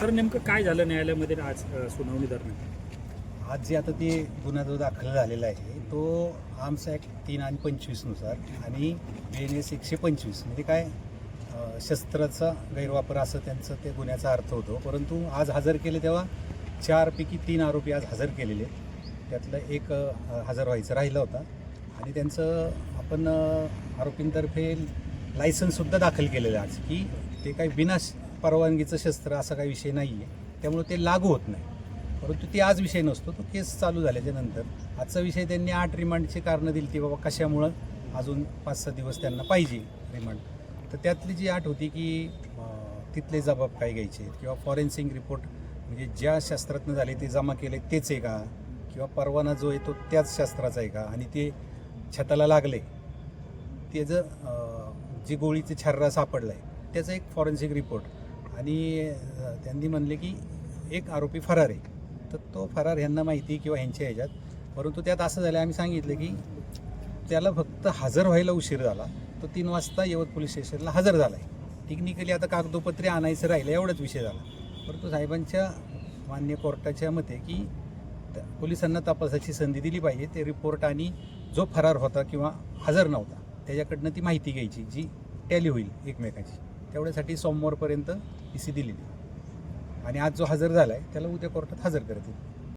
Sir नेमकं काय झालं न्यायालयामध्ये आज सुनावणी दरम्यान? आज जे आता ते गुन्हा जो दाखल झालेला आहे तो आर्म्स ॲक्ट तीन आणि पंचवीसनुसार आणि बी एन एस एकशे पंचवीस. म्हणजे काय शस्त्राचा गैरवापर असं त्यांचं ते गुन्ह्याचा अर्थ होतो. परंतु आज हजर केले तेव्हा चारपैकी तीन आरोपी आज हजर केलेले त्यातलं एक हजर व्हायचं राहिला होता. आणि त्यांचं आपण आरोपींतर्फे लायसन्ससुद्धा दाखल केलेलं आज की ते काही बिना परवानगीचं शस्त्र असा काही विषय नाही आहे त्यामुळे ते लागू होत नाही. परंतु ती आज विषय नसतो तो केस चालू झाल्याच्यानंतर. आजचा विषय त्यांनी आठ रिमांडची कारणं दिली ती बाबा कशामुळं? अजून पाच सहा दिवस त्यांना पाहिजे रिमांड. तर त्यातली जी आठ होती की तिथले जबाब काय घ्यायचे? किंवा फॉरेन्सिक रिपोर्ट म्हणजे ज्या शास्त्रातनं झाले ते जमा केले तेच आहे का? किंवा परवाना जो आहे तो त्याच शास्त्राचा आहे का? आणि ते छताला लागले. त्याचं अं, जी गोळीचं छर्रा सापडला आहे त्याचा एक फॉरेन्सिक रिपोर्ट. आणि त्यांनी म्हणले की एक आरोपी फरार आहे. तर तो फरार ह्यांना माहिती किंवा ह्यांच्या ह्याच्यात. परंतु त्यात असं झालं आम्ही सांगितलं की त्याला फक्त हजर व्हायला उशीर झाला. तो तीन वाजता यवत पोलीस स्टेशनला हजर झाला आहे टेक्निकली आता कागदोपत्रे आणायचं राहिलं एवढाच विषय झाला. परंतु साहेबांच्या मान्य कोर्टाच्या मते की त- पोलिसांना तपासाची संधी दिली पाहिजे ते रिपोर्ट आणि जो फरार होता किंवा हजर नव्हता त्याच्याकडनं ती माहिती घ्यायची जी टॅली होईल एकमेकाची. तेवढ्यासाठी सोमवारपर्यंत पी सी दिलेली. आणि आज जो हजर झाला आहे त्याला उद्या कोर्टात हजर करतील.